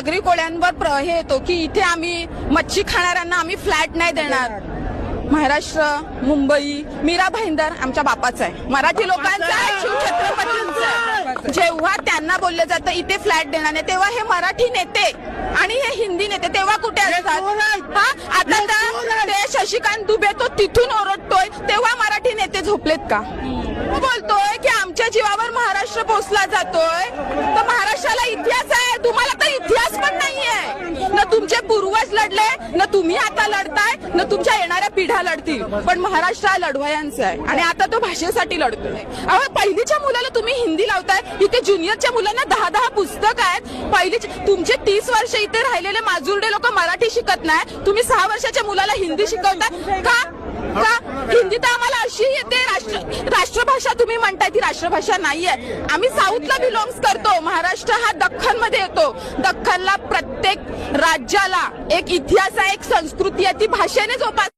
नागरी कोळ्यांवर प्र- हे येतो की इथे आम्ही मच्छी खाणाऱ्यांना आम्ही फ्लॅट नाही देणार. महाराष्ट्र मुंबई मीरा भाईंदर आमच्या बापाचा आहे. मराठी लोकांचा आहे शिवछत्रपतींचा आहे. जेव्हा त्यांना बोललं जातं इथे फ्लॅट देणार नाही तेव्हा हे मराठी नेते आणि हे हिंदी नेते तेव्हा कुठे असतात? हा? आता ते शशिकांत दुबे तो तिथून ओरडतोय तेव्हा मराठी नेते झोपलेत का? तो बोलतोय की आमच्या जीवावर महाराष्ट्र पोचला जातोय. तर महाराष्ट्राला इतिहास आहे तुम्हाला तर इतिहास पण नाहीये न तुमचे पूर्वज लढले ना तुम्ही आता लढताय न तुमच्या येणाऱ्या पिढ्या लढतील. पण महाराष्ट्र हा लढवयांचा आहे. आणि आता तो भाषेसाठी लढतोय. अहो पहिलीच्या मुलाला तुम्ही हिंदी लावताय इथे ज्युनियरच्या मुलांना दहा दहा पुस्तक आहेत. पहिली तुमचे तीस वर्ष इथे राहिलेले माजुरडे लोक मराठी शिकत नाही. तुम्ही सहा वर्षाच्या मुलाला हिंदी शिकवताय? का? का? हिंदी तर आम्हाला राष्ट्रभाषा तुम्ही म्हणताय ती राष्ट्रभाषा नाहीये. आम्ही साऊथला बिलॉंग्स करतो. महाराष्ट्र हा दख्खनमध्ये येतो. दख्खनला प्रत्येक राज्याला एक इतिहास आहे एक संस्कृती आहे ती भाषेने जोपास